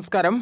നമസ്കാരം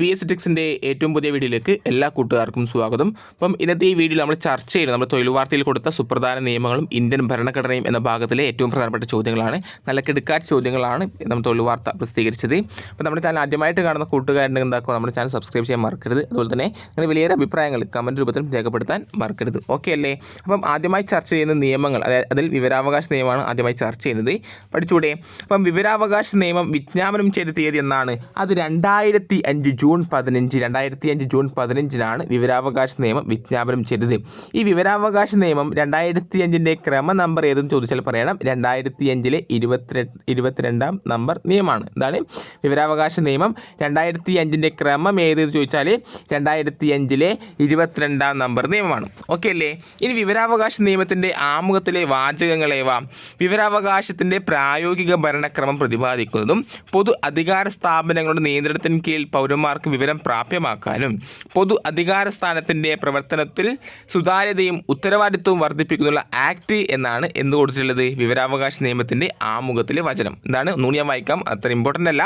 P S ടിക്സിന്റെ ഏറ്റവും പുതിയ വീഡിയോയിലേക്ക് എല്ലാ കൂട്ടുകാർക്കും സ്വാഗതം. അപ്പം ഇന്നത്തെ ഈ വീഡിയോയിൽ നമ്മൾ ചർച്ച ചെയ്യുന്നത് നമ്മൾ തൊഴിൽ വാർത്തയിൽ കൊടുത്ത സുപ്രധാന നിയമങ്ങളും ഇന്ത്യൻ ഭരണഘടനയും എന്ന ഭാഗത്തിലെ ഏറ്റവും പ്രധാനപ്പെട്ട ചോദ്യങ്ങളാണ്. നല്ല കിടുക്കാറ്റ് ചോദ്യങ്ങളാണ് നമ്മൾ തൊഴിൽ വാർത്ത പ്രസിദ്ധീകരിച്ചത്. അപ്പോൾ നമ്മുടെ ചാനൽ ആദ്യമായിട്ട് കാണുന്ന കൂട്ടുകാരുണ്ടെങ്കിൽ എന്താക്കുക നമ്മുടെ ചാനൽ സബ്സ്ക്രൈബ് ചെയ്യാൻ മറക്കരുത്. അതുപോലെ തന്നെ നിങ്ങളുടെ വലിയ അഭിപ്രായങ്ങൾ കമന്റ് രൂപത്തിൽ രേഖപ്പെടുത്താൻ മറക്കരുത്. ഓക്കെ അല്ലേ? അപ്പം ആദ്യമായി ചർച്ച ചെയ്യുന്ന നിയമങ്ങൾ അതായത് അതിൽ വിവരാവകാശ നിയമമാണ് ആദ്യമായി ചർച്ച ചെയ്യുന്നത്. പഠിച്ചൂടെ? അപ്പം വിവരാവകാശ നിയമം വിജ്ഞാപനം ചെയ്ത തീയതി എന്നാണ്. അത് രണ്ടായിരത്തി അഞ്ച് ജൂൺ പതിനഞ്ച് രണ്ടായിരത്തി അഞ്ച് ജൂൺ പതിനഞ്ചിനാണ് വിവരാവകാശ നിയമം വിജ്ഞാപനം ചെയ്തത്. ഈ വിവരാവകാശ നിയമം രണ്ടായിരത്തി അഞ്ചിന്റെ ക്രമ നമ്പർ ഏതെന്ന് ചോദിച്ചാൽ പറയണം. രണ്ടായിരത്തി അഞ്ചിലെ ഇരുപത്തിരണ്ട് ഇരുപത്തിരണ്ടാം നമ്പർ നിയമമാണ് എന്താണ്? വിവരാവകാശ നിയമം രണ്ടായിരത്തി അഞ്ചിന്റെ ക്രമം ഏതെന്ന് ചോദിച്ചാൽ രണ്ടായിരത്തി അഞ്ചിലെ ഇരുപത്തിരണ്ടാം നമ്പർ നിയമമാണ്. ഓക്കെ അല്ലേ? ഇനി വിവരാവകാശ നിയമത്തിന്റെ ആമുഖത്തിലെ വാചകങ്ങളേവ വിവരാവകാശത്തിന്റെ പ്രായോഗിക ഭരണക്രമം പ്രതിപാദിക്കുന്നതും പൊതു അധികാര സ്ഥാപനങ്ങളുടെ നിയന്ത്രണത്തിന് കീഴിൽ പൗരന്മാർക്ക് വിവരം പ്രാപ്യമാക്കാനും പൊതു അധികാര സ്ഥാനത്തിന്റെ പ്രവർത്തനത്തിൽ സുതാര്യതയും ഉത്തരവാദിത്വവും വർദ്ധിപ്പിക്കുന്നുള്ള ആക്ട് എന്നാണ് എന്ത് കൊടുത്തിട്ടുള്ളത്? വിവരാവകാശ നിയമത്തിന്റെ ആമുഖത്തിലെ വചനം. എന്താണ് ഒന്നുകൂടി ഞാൻ വായിക്കാം അത്ര ഇമ്പോർട്ടന്റ് അല്ല.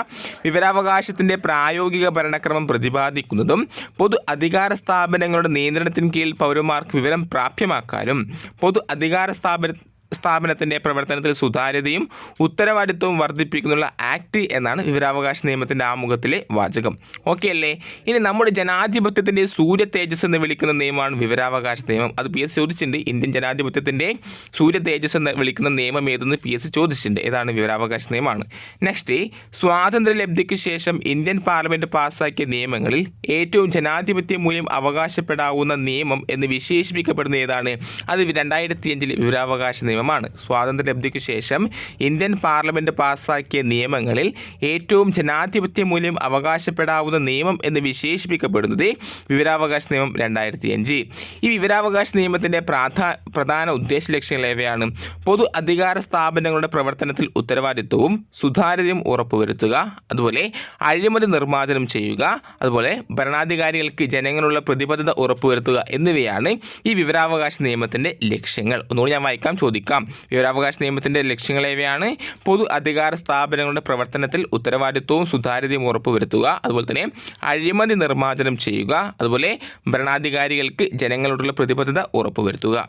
വിവരാവകാശത്തിന്റെ പ്രായോഗിക ഭരണക്രമം പ്രതിപാദിക്കുന്നതും പൊതു അധികാര സ്ഥാപനങ്ങളുടെ നിയന്ത്രണത്തിന് കീഴിൽ പൗരന്മാർക്ക് വിവരം പ്രാപ്യമാക്കാനും പൊതു അധികാര സ്ഥാപന സ്ഥാപനത്തിന്റെ പ്രവർത്തനത്തിൽ സുതാര്യതയും ഉത്തരവാദിത്വവും വർദ്ധിപ്പിക്കുന്നുള്ള ആക്ട് എന്നാണ് വിവരാവകാശ നിയമത്തിന്റെ ആമുഖത്തിലെ വാചകം. ഓക്കെ അല്ലേ? ഇനി നമ്മുടെ ജനാധിപത്യത്തിന്റെ സൂര്യ തേജസ് എന്ന് വിളിക്കുന്ന നിയമമാണ് വിവരാവകാശ നിയമം. അത് പി എസ് ചോദിച്ചിട്ടുണ്ട്. ഇന്ത്യൻ ജനാധിപത്യത്തിന്റെ സൂര്യ തേജസ് എന്ന് വിളിക്കുന്ന നിയമം ഏതെന്ന് പി എസ് ചോദിച്ചിട്ടുണ്ട്. ഏതാണ് വിവരാവകാശ നിയമമാണ്. നെക്സ്റ്റ് സ്വാതന്ത്ര്യ ലബ്ധിക്ക് ശേഷം ഇന്ത്യൻ പാർലമെന്റ് പാസ്സാക്കിയ നിയമങ്ങളിൽ ഏറ്റവും ജനാധിപത്യ മൂല്യം അവകാശപ്പെടാവുന്ന നിയമം എന്ന് വിശേഷിപ്പിക്കപ്പെടുന്ന ഏതാണ്? അത് രണ്ടായിരത്തി അഞ്ചിൽ വിവരാവകാശ നിയമമാണ്. സ്വാതന്ത്ര്യലബ്ധിക്ക് ശേഷം ഇന്ത്യൻ പാർലമെന്റ് പാസ്സാക്കിയ നിയമങ്ങളിൽ ഏറ്റവും ജനാധിപത്യ മൂല്യം അവകാശപ്പെടാവുന്ന നിയമം എന്ന് വിശേഷിപ്പിക്കപ്പെടുന്നത് വിവരാവകാശ നിയമം രണ്ടായിരത്തി അഞ്ച് ഈ വിവരാവകാശ നിയമത്തിന്റെ പ്രാധാ പ്രധാന ഉദ്ദേശ ലക്ഷ്യങ്ങൾ ഏവയാണ്? പൊതു അധികാര സ്ഥാപനങ്ങളുടെ പ്രവർത്തനത്തിൽ ഉത്തരവാദിത്വവും സുതാര്യതയും ഉറപ്പുവരുത്തുക അതുപോലെ അഴിമതി നിർമ്മാർജനം ചെയ്യുക അതുപോലെ ഭരണാധികാരികൾക്ക് ജനങ്ങളുള്ള പ്രതിബദ്ധത ഉറപ്പുവരുത്തുക എന്നിവയാണ് ഈ വിവരാവകാശ നിയമത്തിന്റെ ലക്ഷ്യങ്ങൾ. ഒന്നുകൂടി ഞാൻ വായിക്കാം ചോദിക്കാം. വിവരാവകാശ നിയമത്തിന്റെ ലക്ഷ്യങ്ങളേവയാണ് പൊതു അധികാര സ്ഥാപനങ്ങളുടെ പ്രവർത്തനത്തിൽ ഉത്തരവാദിത്വവും സുതാര്യതയും ഉറപ്പുവരുത്തുക അതുപോലെ തന്നെ അഴിമതി നിർമ്മാർജനം ചെയ്യുക അതുപോലെ ഭരണാധികാരികൾക്ക് ജനങ്ങളോടുള്ള പ്രതിബദ്ധത ഉറപ്പുവരുത്തുക.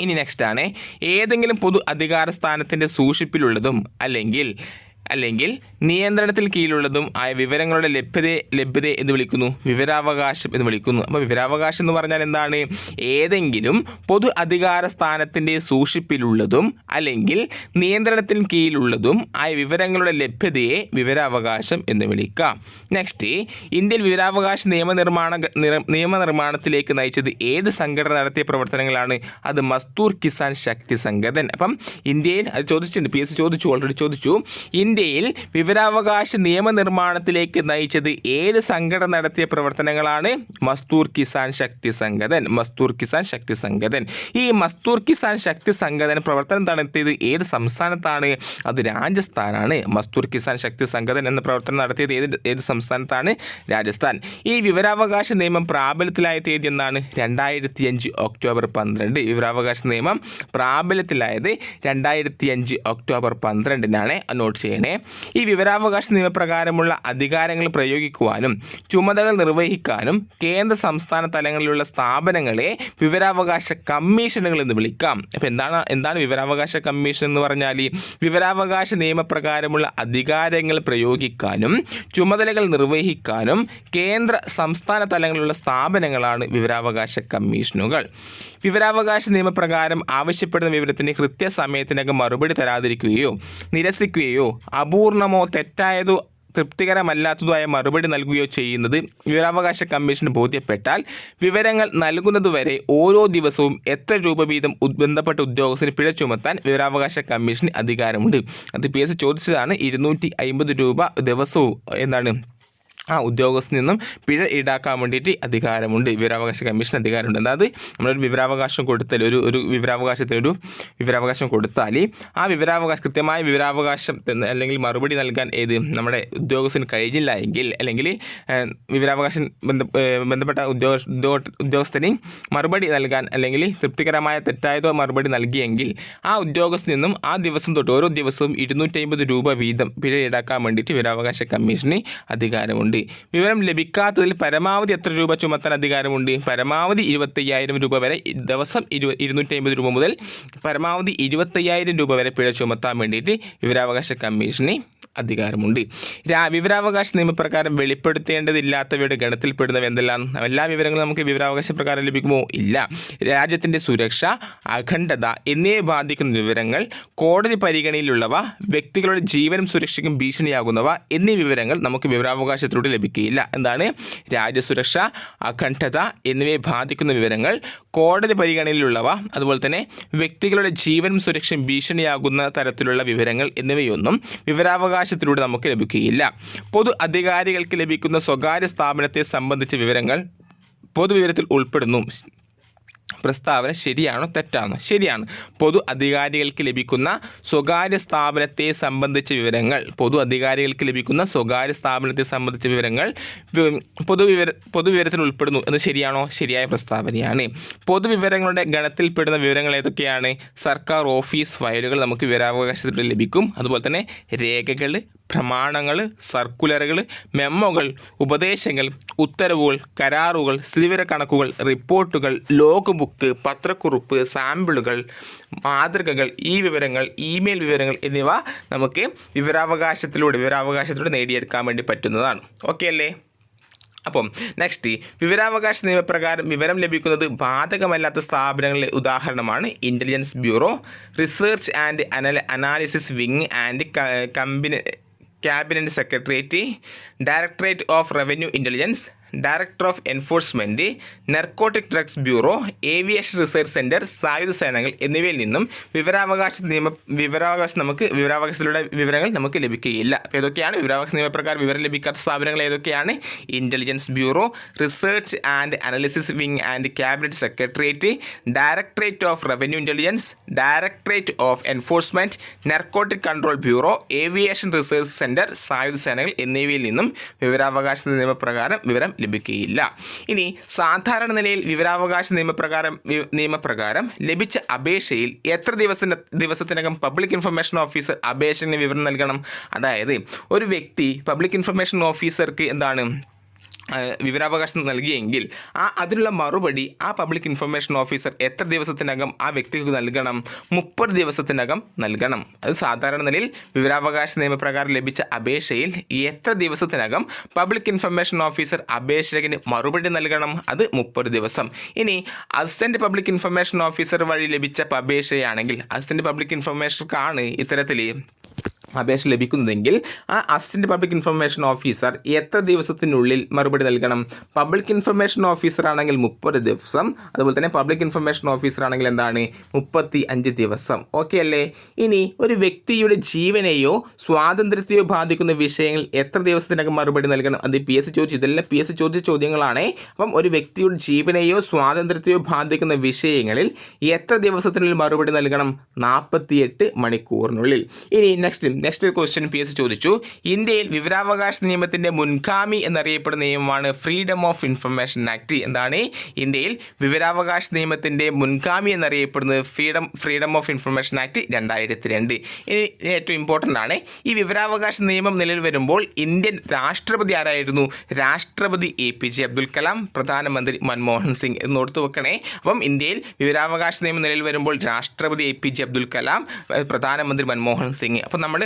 ഇനി നെക്സ്റ്റ് ആണ്. ഏതെങ്കിലും പൊതു അധികാര സ്ഥാനത്തിന്റെ സൂക്ഷിപ്പിലുള്ളതും അല്ലെങ്കിൽ അല്ലെങ്കിൽ നിയന്ത്രണത്തിൽ കീഴിലുള്ളതും ആയ വിവരങ്ങളുടെ ലഭ്യത ലഭ്യത എന്ന് വിളിക്കുന്നു വിവരാവകാശം എന്ന് വിളിക്കുന്നു. അപ്പോൾ വിവരാവകാശം എന്ന് പറഞ്ഞാൽ എന്താണ്? ഏതെങ്കിലും പൊതു അധികാര സ്ഥാനത്തിന്റെ സൂക്ഷിപ്പിലുള്ളതും അല്ലെങ്കിൽ നിയന്ത്രണത്തിന് കീഴിലുള്ളതും ആയ വിവരങ്ങളുടെ ലഭ്യതയെ വിവരാവകാശം എന്ന് വിളിക്കാം. നെക്സ്റ്റ് ഇന്ത്യയിൽ വിവരാവകാശ നിയമനിർമ്മാണ നിയമനിർമ്മാണത്തിലേക്ക് നയിച്ചത് ഏത് സംഘടന നടത്തിയ പ്രവർത്തനങ്ങളാണ്? അത് മസ്തൂർ കിസാൻ ശക്തി സംഘടൻ അപ്പം ഇന്ത്യയിൽ അത് ചോദിച്ചിട്ടുണ്ട് പി എസ് ചോദിച്ചു ഓൾറെഡി ചോദിച്ചു. ഇന്ത്യയിൽ വിവരാവകാശ നിയമനിർമ്മാണത്തിലേക്ക് നയിച്ചത് ഏത് സംഘടന നടത്തിയ പ്രവർത്തനങ്ങളാണ്? മസ്തൂർ കിസാൻ ശക്തി സംഘതൻ മസ്തൂർ കിസാൻ ശക്തി സംഘതൻ ഈ മസ്തൂർ കിസാൻ ശക്തി സംഘടന പ്രവർത്തനം നടത്തിയത്? ഏത് സംസ്ഥാനത്താണ്? അത് രാജസ്ഥാനാണ്. മസ്തൂർ കിസാൻ ശക്തി സംഘതൻ എന്ന പ്രവർത്തനം നടത്തിയത് ഏത് ഏത് സംസ്ഥാനത്താണ്? രാജസ്ഥാൻ. ഈ വിവരാവകാശ നിയമം പ്രാബല്യത്തിലായ തീയതി എന്നാണ്? രണ്ടായിരത്തി അഞ്ച് ഒക്ടോബർ പന്ത്രണ്ട്. വിവരാവകാശ നിയമം പ്രാബല്യത്തിലായത് രണ്ടായിരത്തി അഞ്ച് ഒക്ടോബർ പന്ത്രണ്ടിനാണ്. നോട്ട് ചെയ്യണേ. ഈ വിവരാവകാശ നിയമപ്രകാരമുള്ള അധികാരങ്ങൾ പ്രയോഗിക്കുവാനും ചുമതല നിർവഹിക്കാനും കേന്ദ്ര സംസ്ഥാന തലങ്ങളിലുള്ള സ്ഥാപനങ്ങളെ വിവരാവകാശ കമ്മീഷനുകൾ എന്ന് വിളിക്കാം. അപ്പോൾ എന്താണ് എന്താണ് വിവരാവകാശ കമ്മീഷൻ എന്ന് പറഞ്ഞാൽ? വിവരാവകാശ നിയമപ്രകാരമുള്ള അധികാരങ്ങൾ പ്രയോഗിക്കാനും ചുമതലകൾ നിർവഹിക്കാനും കേന്ദ്ര സംസ്ഥാന തലങ്ങളിലുള്ള സ്ഥാപനങ്ങളാണ് വിവരാവകാശ കമ്മീഷനുകൾ. വിവരാവകാശ നിയമപ്രകാരം ആവശ്യപ്പെടുന്ന വിവരത്തിന് കൃത്യസമയത്തിനകം മറുപടി തരാതിരിക്കുകയോ നിരസിക്കുകയോ അപൂർണമോ തെറ്റായതോ തൃപ്തികരമല്ലാത്തതുമായ മറുപടി നൽകുകയോ ചെയ്യുന്നത് വിവരാവകാശ കമ്മീഷന് ബോധ്യപ്പെട്ടാൽ വിവരങ്ങൾ നൽകുന്നതുവരെ ഓരോ ദിവസവും എത്ര രൂപ വീതം ബന്ധപ്പെട്ട ഉദ്യോഗസ്ഥന് പിഴ ചുമത്താൻ വിവരാവകാശ കമ്മീഷന് അധികാരമുണ്ട്. അത് പി എസ് ചോദിച്ചതാണ് ഇരുന്നൂറ്റി അമ്പത് രൂപ ദിവസവും എന്താണ് ആ ഉദ്യോഗസ്ഥനിൽ നിന്നും പിഴ ഈടാക്കാൻ വേണ്ടിയിട്ട് അധികാരമുണ്ട്. വിവരാവകാശ കമ്മീഷൻ അധികാരമുണ്ട്. അതായത് നമ്മളൊരു വിവരാവകാശം കൊടുത്താൽ ഒരു ഒരു വിവരാവകാശത്തിനൊരു വിവരാവകാശം കൊടുത്താൽ ആ വിവരാവകാശം കൃത്യമായ വിവരാവകാശം അല്ലെങ്കിൽ മറുപടി നൽകാൻ ഏത് നമ്മുടെ ഉദ്യോഗസ്ഥന് കഴിഞ്ഞില്ല എങ്കിൽ അല്ലെങ്കിൽ വിവരാവകാശം ബന്ധപ്പെട്ട ഉദ്യോഗ ഉദ്യോഗ- ഉദ്യോഗസ്ഥന് മറുപടി നൽകാൻ അല്ലെങ്കിൽ തൃപ്തികരമായ തെറ്റായതോ മറുപടി നൽകിയെങ്കിൽ ആ ഉദ്യോഗസ്ഥനിൽ നിന്നും ആ ദിവസം തൊട്ട് ഓരോ ദിവസവും ഇരുന്നൂറ്റി രൂപ വീതം പിഴ ഈടാക്കാൻ വേണ്ടിയിട്ട് വിവരാവകാശ കമ്മീഷന് അധികാരമുണ്ട്. അധികാരമുണ്ട് വിവരം ലഭിക്കാത്തതിൽ പരമാവധി എത്ര രൂപ ചുമത്താൻ അധികാരമുണ്ട്? പരമാവധി ഇരുപത്തയ്യായിരം രൂപ വരെ ദിവസം ഇരു ഇരുന്നൂറ്റി രൂപ മുതൽ പരമാവധി ഇരുപത്തയ്യായിരം രൂപ വരെ പിഴ ചുമത്താൻ വേണ്ടിയിട്ട് വിവരാവകാശ കമ്മീഷന് അധികാരമുണ്ട്. വിവരാവകാശ നിയമപ്രകാരം വെളിപ്പെടുത്തേണ്ടതില്ലാത്തവയുടെ ഗണത്തിൽപ്പെടുന്നവ എന്തെല്ലാം? എല്ലാ വിവരങ്ങളും നമുക്ക് വിവരാവകാശ പ്രകാരം ലഭിക്കുമോ? ഇല്ല. രാജ്യത്തിന്റെ സുരക്ഷ അഖണ്ഡത എന്നിവയെ ബാധിക്കുന്ന വിവരങ്ങൾ കോടതി പരിഗണനയിലുള്ളവ വ്യക്തികളുടെ ജീവനും സുരക്ഷയ്ക്കും ഭീഷണിയാകുന്നവ എന്നീ വിവരങ്ങൾ നമുക്ക് വിവരാവകാശത്തിലൂടെ ലഭിക്കുകയില്ല. എന്താണ്? രാജ്യസുരക്ഷ അഖണ്ഡത എന്നിവയെ ബാധിക്കുന്ന വിവരങ്ങൾ കോടതി പരിഗണനയിലുള്ളവ അതുപോലെ തന്നെ വ്യക്തികളുടെ ജീവനും സുരക്ഷയും ഭീഷണിയാകുന്ന തരത്തിലുള്ള വിവരങ്ങൾ എന്നിവയൊന്നും വിവരാവകാശത്തിലൂടെ നമുക്ക് ലഭിക്കുകയില്ല. പൊതു അധികാരികൾക്ക് ലഭിക്കുന്ന സ്വകാര്യ സ്ഥാപനത്തെ സംബന്ധിച്ച വിവരങ്ങൾ പൊതുവിവരത്തിൽ ഉൾപ്പെടുന്നു. പ്രസ്താവന ശരിയാണോ തെറ്റാണോ? ശരിയാണ്. പൊതു അധികാരികൾക്ക് ലഭിക്കുന്ന സ്വകാര്യ സ്ഥാപനത്തെ സംബന്ധിച്ച വിവരങ്ങൾ പൊതു അധികാരികൾക്ക് ലഭിക്കുന്ന സ്വകാര്യ സ്ഥാപനത്തെ സംബന്ധിച്ച വിവരങ്ങൾ പൊതുവിവര പൊതുവിവരത്തിൽ ഉൾപ്പെടുന്നു. എന്ന് ശരിയാണോ? ശരിയായ പ്രസ്താവനയാണ്. പൊതുവിവരങ്ങളുടെ ഗണത്തിൽപ്പെടുന്ന വിവരങ്ങൾ ഏതൊക്കെയാണ്? സർക്കാർ ഓഫീസ് ഫയലുകൾ നമുക്ക് വിവരാവകാശത്തിൽ ലഭിക്കും. അതുപോലെ തന്നെ രേഖകൾ പ്രമാണങ്ങൾ സർക്കുലറുകൾ മെമ്മോകൾ ഉപദേശങ്ങൾ ഉത്തരവുകൾ കരാറുകൾ സ്ഥിതിവിവര കണക്കുകൾ റിപ്പോർട്ടുകൾ ലോഗ് ബുക്ക് പത്രക്കുറിപ്പ് സാമ്പിളുകൾ മാതൃകകൾ ഈ വിവരങ്ങൾ ഇമെയിൽ വിവരങ്ങൾ എന്നിവ നമുക്ക് വിവരാവകാശത്തിലൂടെ വിവരാവകാശത്തിലൂടെ നേടിയെടുക്കാൻ വേണ്ടി പറ്റുന്നതാണ്. ഓക്കെ അല്ലേ? അപ്പം നെക്സ്റ്റ് വിവരാവകാശ നിയമപ്രകാരം വിവരം ലഭിക്കുന്നത് ബാധകമല്ലാത്ത സ്ഥാപനങ്ങളിലെ ഉദാഹരണമാണ് intelligence bureau research and analysis wing and കമ്പിന cabinet secretariat directorate of revenue intelligence director of enforcement narcotic drugs bureau aviation research centre സായുധ സേനകൾ എന്നിവയിൽ നിന്നും വിവരാവകാശ നിയമ വിവരാവകാശം നമുക്ക് വിവരാവകാശത്തിലൂടെ വിവരങ്ങൾ നമുക്ക് ലഭിക്കുകയില്ല. അപ്പോൾ ഏതൊക്കെയാണ് വിവരാവകാശ നിയമപ്രകാരം വിവരം ലഭിക്കാത്ത സ്ഥാപനങ്ങൾ ഏതൊക്കെയാണ്? Intelligence bureau research and analysis wing and cabinet secretariat directorate of revenue intelligence directorate of enforcement narcotic control bureau aviation research centre സായുധ സേനകൾ എന്നിവയിൽ നിന്നും വിവരാവകാശ നിയമപ്രകാരം വിവരം ലഭിക്കുകയില്ല ഇനി സാധാരണ നിലയിൽ വിവരാവകാശ നിയമപ്രകാരം നിയമപ്രകാരം ലഭിച്ച അപേക്ഷയിൽ എത്ര ദിവസത്തിന് ദിവസത്തിനകം പബ്ലിക് ഇൻഫർമേഷൻ ഓഫീസർ അപേക്ഷന് വിവരം നൽകണം? അതായത് ഒരു വ്യക്തി പബ്ലിക് ഇൻഫർമേഷൻ ഓഫീസർക്ക് എന്താണ് വിവരാവകാശം നൽകിയെങ്കിൽ ആ അതിനുള്ള മറുപടി ആ പബ്ലിക് ഇൻഫർമേഷൻ ഓഫീസർ എത്ര ദിവസത്തിനകം ആ വ്യക്തിക്ക് നൽകണം? മുപ്പത് ദിവസത്തിനകം നൽകണം. അത് സാധാരണ നിലയിൽ വിവരാവകാശ നിയമപ്രകാരം ലഭിച്ച അപേക്ഷയിൽ എത്ര ദിവസത്തിനകം പബ്ലിക് ഇൻഫർമേഷൻ ഓഫീസർ അപേക്ഷകന് മറുപടി നൽകണം? അത് മുപ്പത് ദിവസം. ഇനി അസിസ്റ്റന്റ് പബ്ലിക് ഇൻഫർമേഷൻ ഓഫീസർ വഴി ലഭിച്ച അപേക്ഷയാണെങ്കിൽ അസിസ്റ്റന്റ് പബ്ലിക് ഇൻഫർമേഷൻക്കാണ് ഇത്തരത്തിൽ അപേക്ഷ ലഭിക്കുന്നതെങ്കിൽ ആ അസിസ്റ്റന്റ് പബ്ലിക് ഇൻഫർമേഷൻ ഓഫീസർ എത്ര ദിവസത്തിനുള്ളിൽ മറുപടി നൽകണം? പബ്ലിക് ഇൻഫർമേഷൻ ഓഫീസർ ആണെങ്കിൽ മുപ്പത് ദിവസം അതുപോലെ തന്നെ പബ്ലിക് ഇൻഫർമേഷൻ ഓഫീസർ ആണെങ്കിൽ എന്താണ്? മുപ്പത്തി അഞ്ച് ദിവസം. ഓക്കെ അല്ലേ? ഇനി ഒരു വ്യക്തിയുടെ ജീവനെയോ സ്വാതന്ത്ര്യത്തെയോ ബാധിക്കുന്ന വിഷയങ്ങൾ എത്ര ദിവസത്തിനകം മറുപടി നൽകണം? അത് പി എസ് ചോദിച്ചു ഇതെല്ലാം പി എസ് ചോദിച്ച ചോദ്യങ്ങളാണ്. അപ്പം ഒരു വ്യക്തിയുടെ ജീവനെയോ സ്വാതന്ത്ര്യത്തെയോ ബാധിക്കുന്ന വിഷയങ്ങളിൽ എത്ര ദിവസത്തിനുള്ളിൽ മറുപടി നൽകണം? നാൽപ്പത്തിയെട്ട് മണിക്കൂറിനുള്ളിൽ. ഇനി next next question P S ചോദിച്ചു. ഇന്ത്യയിൽ വിവരാവകാശ നിയമത്തിന്റെ മുൻഗാമി എന്നറിയപ്പെടുന്ന നിയമമാണ് ഫ്രീഡം ഓഫ് ഇൻഫർമേഷൻ ആക്ട് എന്താണ്? ഇന്ത്യയിൽ വിവരാവകാശ നിയമത്തിന്റെ മുൻഗാമി എന്നറിയപ്പെടുന്നത് freedom freedom of information act രണ്ടായിരത്തി രണ്ട് ഏറ്റവും ഇമ്പോർട്ടന്റ് ആണ്. ഈ വിവരാവകാശ നിയമം നിലവിൽ വരുമ്പോൾ ഇന്ത്യൻ രാഷ്ട്രപതി ആരായിരുന്നു? രാഷ്ട്രപതി A P J Abdul Kalam പ്രധാനമന്ത്രി മൻമോഹൻ സിംഗ് എന്ന് ഓർത്തു വെക്കണേ. അപ്പം ഇന്ത്യയിൽ വിവരാവകാശ നിയമം നിലവിൽ വരുമ്പോൾ രാഷ്ട്രപതി A P J Abdul Kalam പ്രധാനമന്ത്രി മൻമോഹൻ സിംഗ്. അപ്പം നമ്മൾ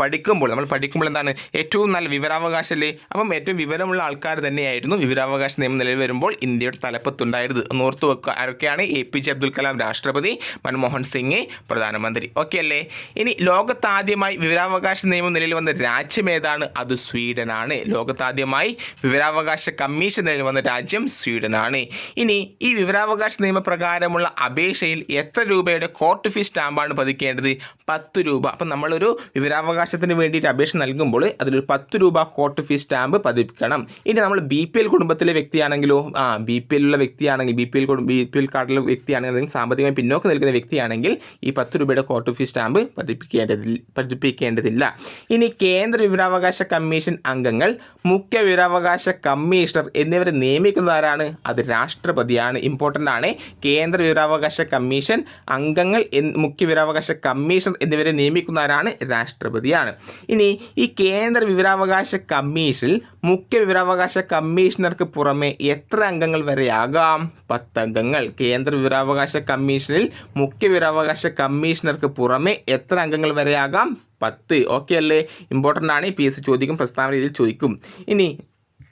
പഠിക്കുമ്പോൾ നമ്മൾ പഠിക്കുമ്പോൾ എന്താണ്? ഏറ്റവും നല്ല വിവരാവകാശമല്ലേ അപ്പം ഏറ്റവും വിവരമുള്ള ആൾക്കാർ തന്നെയായിരുന്നു വിവരാവകാശ നിയമം നിലവിൽ വരുമ്പോൾ ഇന്ത്യയുടെ തലപ്പത്തുണ്ടായത് എന്ന് ഓർത്ത് വെക്കുക ആരൊക്കെയാണ്? A P J Abdul Kalam രാഷ്ട്രപതി മൻമോഹൻ സിംഗ് പ്രധാനമന്ത്രി. ഓക്കെ അല്ലേ? ഇനി ലോകത്താദ്യമായി വിവരാവകാശ നിയമം നിലയിൽ വന്ന രാജ്യം ഏതാണ്? അത് സ്വീഡനാണ്. ലോകത്താദ്യമായി വിവരാവകാശ കമ്മീഷൻ നിലയിൽ വന്ന രാജ്യം സ്വീഡനാണ്. ഇനി ഈ വിവരാവകാശ നിയമപ്രകാരമുള്ള അപേക്ഷയിൽ എത്ര രൂപയുടെ കോർട്ട് ഫീസ് സ്റ്റാമ്പാണ് പതിക്കേണ്ടത്? പത്ത് രൂപ. അപ്പം നമ്മളൊരു വിവരാവകാശത്തിന് വേണ്ടിയിട്ട് അപേക്ഷ നൽകുമ്പോൾ അതിലൊരു പത്ത് രൂപ കോർട്ട് ഫീസ് സ്റ്റാമ്പ് പതിപ്പിക്കണം. ഇനി നമ്മൾ ബി പി എൽ കുടുംബത്തിലെ വ്യക്തിയാണെങ്കിലോ ആ ബി പി എല്ലുള്ള വ്യക്തിയാണെങ്കിൽ B P L B P L കാർഡിലെ വ്യക്തിയാണെങ്കിൽ അല്ലെങ്കിൽ സാമ്പത്തികമായി പിന്നോക്കം നിൽക്കുന്ന വ്യക്തിയാണെങ്കിൽ ഈ പത്ത് രൂപയുടെ കോർട്ട് ഫീസ് സ്റ്റാമ്പ് പതിപ്പിക്കേണ്ടതിൽ പതിപ്പിക്കേണ്ടതില്ല. ഇനി കേന്ദ്ര വിവരാവകാശ കമ്മീഷൻ അംഗങ്ങൾ മുഖ്യ വിവരാവകാശ കമ്മീഷണർ എന്നിവരെ നിയമിക്കുന്നത് ആരാണ്? അത് രാഷ്ട്രപതിയാണ്. ഇമ്പോർട്ടന്റ് ആണ്. കേന്ദ്ര വിവരാവകാശ കമ്മീഷൻ അംഗങ്ങൾ മുഖ്യ വിവരാവകാശ കമ്മീഷണർ എന്നിവരെ നിയമിക്കുന്ന ആരാണ്? രാഷ്ട്രപതി. രാഷ്ട്രപതിയാണ് ഇനി ഈ കേന്ദ്ര വിവരാവകാശ കമ്മീഷനിൽ മുഖ്യ വിവരാവകാശ കമ്മീഷണർക്ക് പുറമെ എത്ര അംഗങ്ങൾ വരെയാകാം പത്തംഗങ്ങൾ. കേന്ദ്ര വിവരാവകാശ കമ്മീഷനിൽ മുഖ്യ വിവരാവകാശ കമ്മീഷണർക്ക് പുറമെ എത്ര അംഗങ്ങൾ വരെയാകാം പത്ത്. ഓക്കെ അല്ലേ? ഇമ്പോർട്ടന്റ് ആണ്. പി എസ് സി ചോദിക്കും പ്രസ്താവന രീതിയിൽ ചോദിക്കും. ഇനി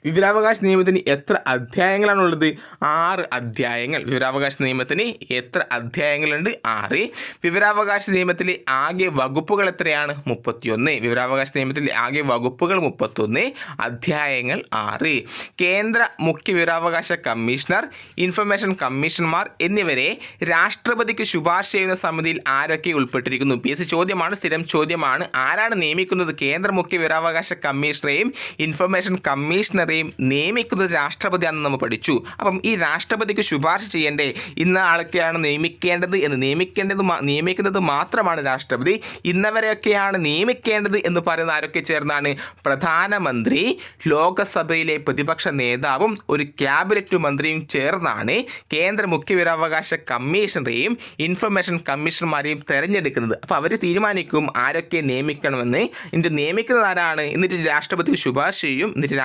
വിവരാവകാശ നിയമത്തിന് എത്ര അധ്യായങ്ങളാണുള്ളത്? ആറ് അധ്യായങ്ങൾ. വിവരാവകാശ നിയമത്തിന് എത്ര അധ്യായങ്ങളുണ്ട്? ആറ്. വിവരാവകാശ നിയമത്തിലെ ആകെ വകുപ്പുകൾ എത്രയാണ്? മുപ്പത്തിയൊന്ന്. വിവരാവകാശ നിയമത്തിലെ ആകെ വകുപ്പുകൾ മുപ്പത്തൊന്ന് അധ്യായങ്ങൾ ആറ്. കേന്ദ്ര മുഖ്യ വിവരാവകാശ കമ്മീഷണർ ഇൻഫർമേഷൻ കമ്മീഷണർമാർ എന്നിവരെ രാഷ്ട്രപതിക്ക് ശുപാർശ ചെയ്യുന്ന സമിതിയിൽ ആരൊക്കെ ഉൾപ്പെട്ടിരിക്കുന്നു? പി എസ് ചോദ്യമാണ് സ്ഥിരം ചോദ്യമാണ്. ആരാണ് നിയമിക്കുന്നത്? കേന്ദ്ര മുഖ്യ വിവരാവകാശ കമ്മീഷണറെയും ഇൻഫർമേഷൻ കമ്മീഷണറെയും നിയമിക്കുന്നത് രാഷ്ട്രപതിയാണെന്ന് നമ്മൾ പഠിച്ചു. അപ്പം ഈ രാഷ്ട്രപതിക്ക് ശുപാർശ ചെയ്യേണ്ടേ? ഇന്ന ആൾക്കെയാണ് നിയമിക്കേണ്ടത് എന്ന് നിയമിക്കേണ്ടത് നിയമിക്കുന്നത് മാത്രമാണ് രാഷ്ട്രപതി. ഇന്നവരെയൊക്കെയാണ് നിയമിക്കേണ്ടത് എന്ന് പറയുന്ന ആരൊക്കെ ചേർന്നാണ്? പ്രധാനമന്ത്രി ലോകസഭയിലെ പ്രതിപക്ഷ നേതാവും ഒരു ക്യാബിനറ്റ് മന്ത്രിയും ചേർന്നാണ് കേന്ദ്ര മുഖ്യ വിവരാവകാശ കമ്മീഷണറെയും ഇൻഫർമേഷൻ കമ്മീഷണർമാരെയും തിരഞ്ഞെടുക്കുന്നത്. അപ്പോൾ അവർ തീരുമാനിക്കും ആരൊക്കെ നിയമിക്കണമെന്ന്. എന്നിട്ട് നിയമിക്കുന്നത് ആരാണ്? എന്നിട്ട് രാഷ്ട്രപതിക്ക് ശുപാർശ ചെയ്യും. എന്നിട്ട്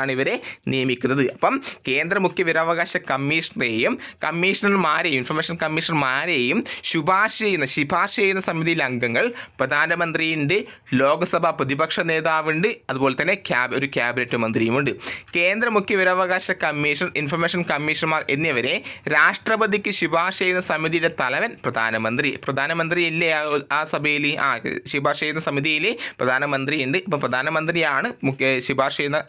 രാഷ്ട്രപതിയാണ് ഇവരെ നിയമിക്കുന്നത്. അപ്പം കേന്ദ്ര മുഖ്യ വിവരാവകാശ കമ്മീഷണറെയും കമ്മീഷണർമാരെയും ഇൻഫർമേഷൻ കമ്മീഷണർമാരെയും ശുപാർശ ചെയ്യുന്ന ശുപാർശ ചെയ്യുന്ന സമിതിയിലെ അംഗങ്ങൾ പ്രധാനമന്ത്രിയുണ്ട് ലോക്സഭ പ്രതിപക്ഷ നേതാവുണ്ട് അതുപോലെ തന്നെ ക്യാബ് ഒരു ക്യാബിനറ്റ് മന്ത്രിയുമുണ്ട്. കേന്ദ്ര മുഖ്യ വിവരാവകാശ കമ്മീഷൻ ഇൻഫർമേഷൻ കമ്മീഷണർമാർ എന്നിവരെ രാഷ്ട്രപതിക്ക് ശുപാർശ ചെയ്യുന്ന സമിതിയുടെ തലവൻ പ്രധാനമന്ത്രി. പ്രധാനമന്ത്രി ഇല്ലേ ആ- സഭയിൽ ആ ശുപാർശ ചെയ്യുന്ന സമിതിയിൽ പ്രധാനമന്ത്രി ഉണ്ട് ഇപ്പം പ്രധാനമന്ത്രിയാണ് മുഖ്യ ശുപാർശ ചെയ്യുന്ന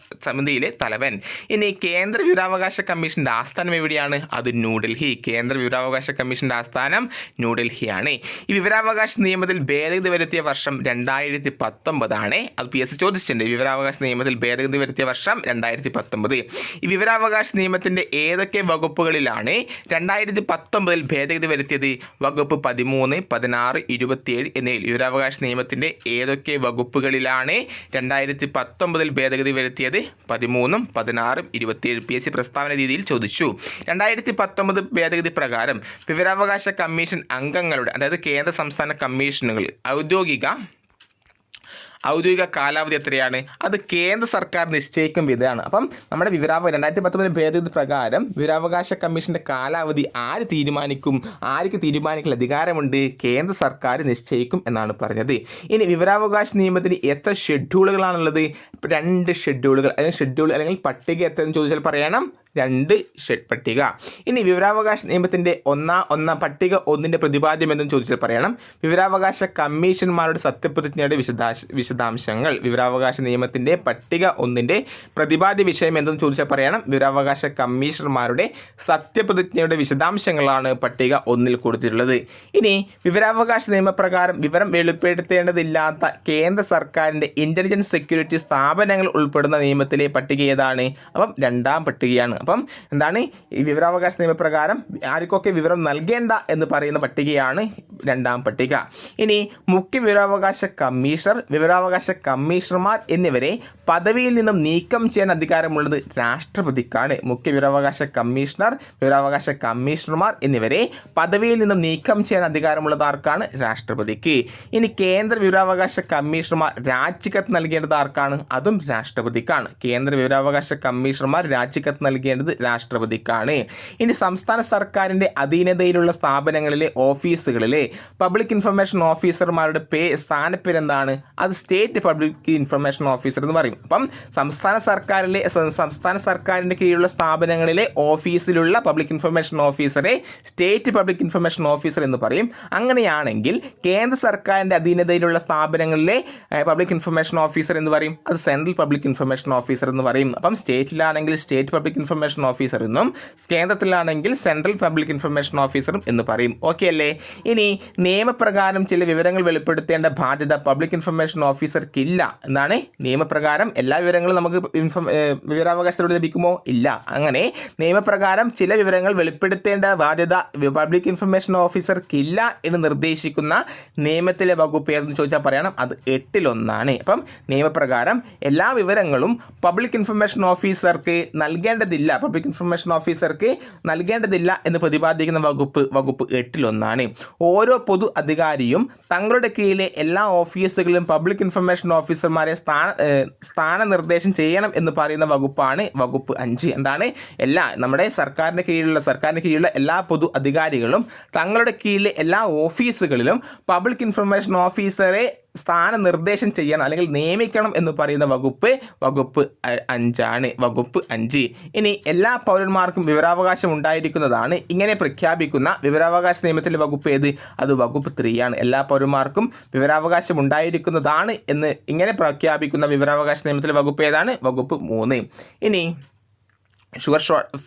സമിതിയിലെ തലവൻ. ഇനി കേന്ദ്ര വിവരാവകാശ കമ്മീഷന്റെ ആസ്ഥാനം എവിടെയാണ്? അത് ന്യൂഡൽഹി. കേന്ദ്ര വിവരാവകാശ കമ്മീഷന്റെ ആസ്ഥാനം ന്യൂഡൽഹിയാണ്. ഈ വിവരാവകാശ നിയമത്തിൽ ഭേദഗതി വരുത്തിയ വർഷം രണ്ടായിരത്തി പത്തൊമ്പതാണ് അത് പി എസ് ചോദിച്ചിട്ടുണ്ട്. വിവരാവകാശ നിയമത്തിൽ ഭേദഗതി വരുത്തിയ വർഷം രണ്ടായിരത്തി പത്തൊമ്പത് ഈ വിവരാവകാശ നിയമത്തിന്റെ ഏതൊക്കെ വകുപ്പുകളിലാണ് രണ്ടായിരത്തി പത്തൊമ്പതിൽ ഭേദഗതി വരുത്തിയത്? വകുപ്പ് പതിമൂന്ന് പതിനാറ് ഇരുപത്തിയേഴ് എന്നിവയിൽ വിവരാവകാശ നിയമത്തിന്റെ ഏതൊക്കെ വകുപ്പുകളിലാണ് രണ്ടായിരത്തി പത്തൊമ്പതിൽ ഭേദഗതി വരുത്തിയത്? പതിമൂന്നും പതിനാറും ഇരുപത്തിയേഴ് പി എസ് സി പ്രസ്താവന രീതിയിൽ ചോദിച്ചു. രണ്ടായിരത്തി പത്തൊമ്പത് ഭേദഗതി പ്രകാരം വിവരാവകാശ കമ്മീഷൻ അംഗങ്ങളുടെ അതായത് കേന്ദ്ര സംസ്ഥാന കമ്മീഷനുകൾ ഔദ്യോഗിക ഔദ്യോഗിക കാലാവധി എത്രയാണ്? അത് കേന്ദ്ര സർക്കാർ നിശ്ചയിക്കും വിധമാണ്. അപ്പം നമ്മുടെ വിവരാവ രണ്ടായിരത്തി പത്തൊമ്പത് ഭേദഗതി പ്രകാരം വിവരാവകാശ കമ്മീഷന്റെ കാലാവധി ആര് തീരുമാനിക്കും? ആർക്ക് തീരുമാനിക്കാൻ അധികാരമുണ്ട്? കേന്ദ്ര സർക്കാർ നിശ്ചയിക്കും എന്നാണ് പറഞ്ഞത്. ഇനി വിവരാവകാശ നിയമത്തിന് എത്ര ഷെഡ്യൂളുകളാണുള്ളത്? രണ്ട് ഷെഡ്യൂളുകൾ. അല്ലെങ്കിൽ ഷെഡ്യൂൾ അല്ലെങ്കിൽ പട്ടിക എത്രയെന്ന് ചോദിച്ചാൽ പറയണം. രണ്ട് ഷെഡ് പട്ടിക. ഇനി വിവരാവകാശ നിയമത്തിന്റെ ഒന്നാം ഒന്നാം പട്ടിക ഒന്നിന്റെ പ്രതിപാദ്യം എന്തെന്ന് ചോദിച്ചാൽ പറയണം. വിവരാവകാശ കമ്മീഷന്മാരുടെ സത്യപ്രതിജ്ഞയുടെ വിശദാശ വിശദാംശങ്ങൾ. വിവരാവകാശ നിയമത്തിന്റെ പട്ടിക ഒന്നിന്റെ പ്രതിപാദ്യ വിഷയം എന്തെന്ന് ചോദിച്ചാൽ പറയണം. വിവരാവകാശ കമ്മീഷണർമാരുടെ സത്യപ്രതിജ്ഞയുടെ വിശദാംശങ്ങളാണ് പട്ടിക ഒന്നിൽ കൊടുത്തിട്ടുള്ളത്. ഇനി വിവരാവകാശ നിയമപ്രകാരം വിവരം വെളിപ്പെടുത്തേണ്ടതില്ലാത്ത കേന്ദ്ര സർക്കാരിന്റെ ഇന്റലിജൻസ് സെക്യൂരിറ്റി സ്ഥാപനങ്ങൾ ഉൾപ്പെടുന്ന നിയമത്തിലെ പട്ടിക ഏതാണ്? അപ്പം രണ്ടാം പട്ടികയാണ്. അപ്പം എന്താണ് ഈ വിവരാവകാശ നിയമപ്രകാരം ആർക്കൊക്കെ വിവരം നൽകേണ്ട എന്ന് പറയുന്ന പട്ടികയാണ് രണ്ടാം പട്ടിക. ഇനി മുഖ്യ വിവരാവകാശ കമ്മീഷണർ വിവരാവകാശ കമ്മീഷണർമാർ എന്നിവരെ പദവിയിൽ നിന്നും നീക്കം ചെയ്യാൻ അധികാരമുള്ളത് രാഷ്ട്രപതിക്കാണ്. മുഖ്യ വിവരാവകാശ കമ്മീഷണർ വിവരാവകാശ കമ്മീഷണർമാർ എന്നിവരെ പദവിയിൽ നിന്നും നീക്കം ചെയ്യാൻ അധികാരമുള്ളത് ആർക്കാണ്? രാഷ്ട്രപതിക്ക്. ഇനി കേന്ദ്ര വിവരാവകാശ കമ്മീഷണർമാർ രാജിക്കത്ത് നൽകേണ്ടത് ആർക്കാണ്? അതും രാഷ്ട്രപതിക്കാണ്. കേന്ദ്ര വിവരാവകാശ കമ്മീഷണർമാർ രാജിക്കത്ത് നൽകേണ്ടത് രാഷ്ട്രപതിക്കാണ്. ഇനി സംസ്ഥാന സർക്കാരിന്റെ അധീനതയിലുള്ള സ്ഥാപനങ്ങളിലെ ഓഫീസുകളിലെ പബ്ലിക് ഇൻഫർമേഷൻ ഓഫീസർമാരുടെ പേ സ്ഥാനപ്പേരെന്താണ്? അത് സ്റ്റേറ്റ് പബ്ലിക് ഇൻഫർമേഷൻ ഓഫീസർ എന്ന് പറയും. അപ്പം സംസ്ഥാന സർക്കാരിലെ സംസ്ഥാന സർക്കാരിന്റെ കീഴിലുള്ള സ്ഥാപനങ്ങളിലെ ഓഫീസിലുള്ള പബ്ലിക് ഇൻഫർമേഷൻ ഓഫീസറെ സ്റ്റേറ്റ് പബ്ലിക് ഇൻഫർമേഷൻ ഓഫീസർ എന്ന് പറയും. അങ്ങനെയാണെങ്കിൽ കേന്ദ്ര സർക്കാരിന്റെ അധീനതയിലുള്ള സ്ഥാപനങ്ങളിലെ പബ്ലിക് ഇൻഫർമേഷൻ ഓഫീസർ എന്ന് പറയും. അത് സെൻട്രൽ പബ്ലിക് ഇൻഫർമേഷൻ ഓഫീസർ എന്ന് പറയും. അപ്പം സ്റ്റേറ്റിലാണെങ്കിൽ സ്റ്റേറ്റ് പബ്ലിക് ഇൻഫർമേഷൻ ഓഫീസർ എന്നും കേന്ദ്രത്തിലാണെങ്കിൽ സെൻട്രൽ പബ്ലിക് ഇൻഫർമേഷൻ ഓഫീസറും എന്ന് പറയും. ഓക്കെ അല്ലേ? ഇനി നിയമപ്രകാരം ചില വിവരങ്ങൾ വെളിപ്പെടുത്തേണ്ട ബാധ്യത പബ്ലിക് ഇൻഫർമേഷൻ ഓഫീസർക്കില്ല എന്നാണ് നിയമപ്രകാരം എല്ലാ വിവരങ്ങളും നമുക്ക് ഇൻഫോം വിവരാവകാശത്തിലൂടെ ലഭിക്കുമോ? ഇല്ല. അങ്ങനെ നിയമപ്രകാരം ചില വിവരങ്ങൾ വെളിപ്പെടുത്തേണ്ട ബാധ്യത പബ്ലിക് ഇൻഫർമേഷൻ ഓഫീസർക്കില്ല എന്ന് നിർദ്ദേശിക്കുന്ന നിയമത്തിലെ വകുപ്പ് ഏതെന്ന് ചോദിച്ചാൽ പറയണം. അത് എട്ടിലൊന്നാണ്. അപ്പം നിയമപ്രകാരം എല്ലാ വിവരങ്ങളും പബ്ലിക് ഇൻഫർമേഷൻ ഓഫീസർക്ക് നൽകേണ്ടതില്ല പബ്ലിക് ഇൻഫർമേഷൻ ഓഫീസർക്ക് നൽകേണ്ടതില്ല എന്ന് പ്രതിപാദിക്കുന്ന വകുപ്പ് വകുപ്പ് എട്ടിലൊന്നാണ്. ഓരോ പൊതു അധികാരിയും തങ്ങളുടെ കീഴിലെ എല്ലാ ഓഫീസുകളിലും പബ്ലിക് ഇൻഫർമേഷൻ ഓഫീസർമാരെ സ്ഥാന സ്ഥാനനിർദ്ദേശം ചെയ്യണം എന്ന് പറയുന്ന വകുപ്പാണ് വകുപ്പ് അഞ്ച്. എന്താണ്? എല്ലാ നമ്മുടെ സർക്കാരിന്റെ കീഴിലുള്ള സർക്കാരിന്റെ കീഴിലുള്ള എല്ലാ പൊതു അധികാരികളും തങ്ങളുടെ കീഴിലെ എല്ലാ ഓഫീസുകളിലും പബ്ലിക് ഇൻഫർമേഷൻ ഓഫീസറെ സ്ഥാനനിർദ്ദേശം ചെയ്യണം അല്ലെങ്കിൽ നിയമിക്കണം എന്ന് പറയുന്ന വകുപ്പ് വകുപ്പ് അഞ്ചാണ്. വകുപ്പ് അഞ്ച്. ഇനി എല്ലാ പൗരന്മാർക്കും വിവരാവകാശം ഉണ്ടായിരിക്കുന്നതാണ്. ഇങ്ങനെ പ്രഖ്യാപിക്കുന്ന വിവരാവകാശ നിയമത്തിലെ വകുപ്പ് ഏത്? അത് വകുപ്പ് ത്രീ ആണ്. എല്ലാ പൗരന്മാർക്കും വിവരാവകാശം ഉണ്ടായിരിക്കുന്നതാണ് എന്ന് ഇങ്ങനെ പ്രഖ്യാപിക്കുന്ന വിവരാവകാശ നിയമത്തിലെ വകുപ്പ് ഏതാണ്? വകുപ്പ് മൂന്ന്. ഇനി ഷുവർ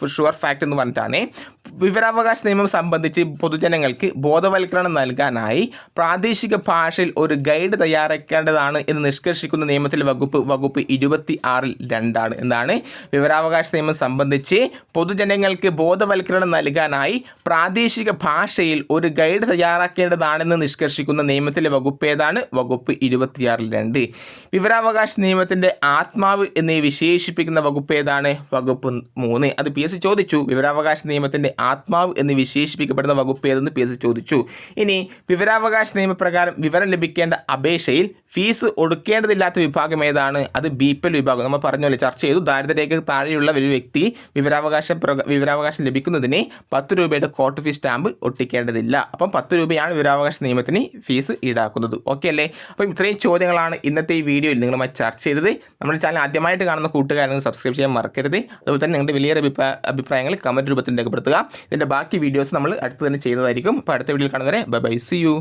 ഷുവർ ഫാക്റ്റ് എന്ന് പറഞ്ഞിട്ടാണ്. വിവരാവകാശ നിയമം സംബന്ധിച്ച് പൊതുജനങ്ങൾക്ക് ബോധവൽക്കരണം നൽകാനായി പ്രാദേശിക ഭാഷയിൽ ഒരു ഗൈഡ് തയ്യാറാക്കേണ്ടതാണ് എന്ന് നിഷ്കർഷിക്കുന്ന നിയമത്തിലെ വകുപ്പ് വകുപ്പ് ഇരുപത്തി ആറിൽ രണ്ടാണ്. എന്താണ്? വിവരാവകാശ നിയമം സംബന്ധിച്ച് പൊതുജനങ്ങൾക്ക് ബോധവൽക്കരണം നൽകാനായി പ്രാദേശിക ഭാഷയിൽ ഒരു ഗൈഡ് തയ്യാറാക്കേണ്ടതാണെന്ന് നിഷ്കർഷിക്കുന്ന നിയമത്തിലെ വകുപ്പ് ഏതാണ്? വകുപ്പ് ഇരുപത്തിയാറിൽ രണ്ട്. വിവരാവകാശ നിയമത്തിന്റെ ആത്മാവ് എന്ന് വിശേഷിപ്പിക്കുന്ന വകുപ്പ് ഏതാണ്? വകുപ്പ് മൂന്ന്. അത് പി എസ് സി ചോദിച്ചു. വിവരാവകാശ നിയമത്തിന്റെ ആത്മാവ് എന്ന് വിശേഷിപ്പിക്കപ്പെടുന്ന വകുപ്പ് ഏതെന്ന് പി എസ് സി ചോദിച്ചു. ഇനി വിവരാവകാശ നിയമപ്രകാരം വിവരം ലഭിക്കേണ്ട അപേക്ഷയിൽ ഫീസ് ഒടുക്കേണ്ടതില്ലാത്ത വിഭാഗം ഏതാണ്? അത് ബി പി എൽ വിഭാഗം. നമ്മൾ പറഞ്ഞ ചർച്ച ചെയ്തു. ദാരിദ്ര്യരേഖയ്ക്ക് താഴെയുള്ള ഒരു വ്യക്തി വിവരാവകാശ വിവരാവകാശം ലഭിക്കുന്നതിന് പത്ത് രൂപയുടെ കോർട്ട് ഫീസ് സ്റ്റാമ്പ് ഒട്ടിക്കേണ്ടതില്ല. അപ്പം പത്ത് രൂപയാണ് വിവരാവകാശ നിയമത്തിന് ഫീസ് ഈടാക്കുന്നത്. ഓക്കെ അല്ലേ? അപ്പം ഇത്രയും ചോദ്യങ്ങളാണ് ഇന്നത്തെ ഈ വീഡിയോയിൽ നിങ്ങളുമായി ചർച്ച ചെയ്തത്. നമ്മുടെ ചാനൽ ആദ്യമായിട്ട് കാണുന്ന കൂട്ടുകാരെ സബ്സ്ക്രൈബ് ചെയ്യാൻ മറക്കരുത്. അതുപോലെ തന്നെ നിങ്ങളുടെ വലിയ അഭിപ്രായ അഭിപ്രായങ്ങൾ കമന്റ് രൂപത്തിൽ രേഖപ്പെടുത്തുക. ഇതിന്റെ ബാക്കി വീഡിയോസ് നമ്മൾ അടുത്ത് തന്നെ ചെയ്യുന്നതായിരിക്കും. അപ്പോൾ അടുത്ത വീഡിയോയിൽ കാണുന്നവരെ ബൈ ബൈ സി യു